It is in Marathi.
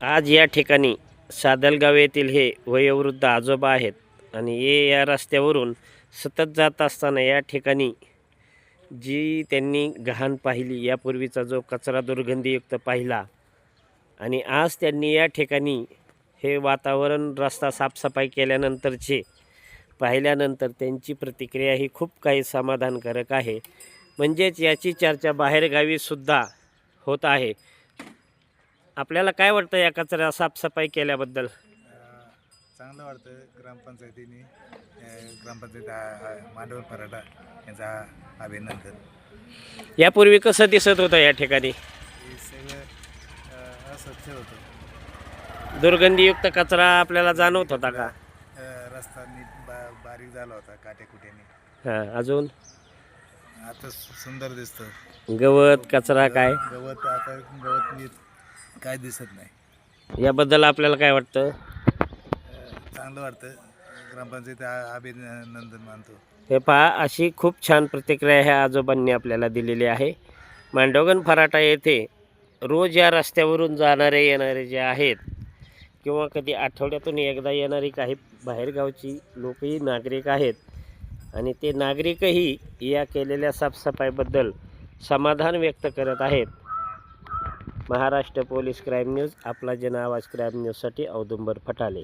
आज या ठिकाणी सादलगाव येथील हे वयोवृद्ध आजोबा आहेत आणि हे या रस्त्यावरून सतत जात असताना या ठिकाणी जी त्यांनी घाण पाहिली यापूर्वीचा जो कचरा दुर्गंधीयुक्त पाहिला आणि आज त्यांनी या ठिकाणी हे वातावरण रस्ता साफसफाई केल्यानंतरचे पाहिल्यानंतर त्यांची प्रतिक्रिया ही खूप काही समाधानकारक आहे. म्हणजेच याची चर्चा बाहेरगावीसुद्धा होत आहे. आपल्याला काय वाटतं या कचरा साफसफाई केल्याबद्दल? चांगलं वाटतं ग्रामपंचायतीने ग्रामपंचायत आ- मांडवल पराठा यांचा अभिनंदन. यापूर्वी कसं दिसत होतं या ठिकाणी? हे सगळं अ, अस्वच्छ होतं. दुर्गंधीयुक्त कचरा आपल्याला जाणवत होता का? अ, रस्ता नीट बा बारीक झाला होता काट्याकुट्याने हां अजून? आता सु- सुंदर दिसतं. गवत कचरा काय? गवत आता गवत नीट काय दिसत नाही. याबद्दल आपल्याला काय वाटतं? चांगलं वाटतं. ग्रामपंचायत अभिनंदन मानतो. हे पहा अशी खूप छान प्रतिक्रिया ह्या आजोबांनी आपल्याला दिलेली आहे. मांडोगन फराटा येथे रोज या रस्त्यावरून जाणारे येणारे जे आहेत किंवा कधी आठवड्यातून एकदा येणारी काही बाहेरगावची लोकही नागरिक आहेत आणि ते नागरिकही या केलेल्या साफसफाईबद्दल समाधान व्यक्त करत आहेत. Maharashtra police crime news. आपला जन आवाज क्राईम न्यूजसाठी औदुंबर फटाले.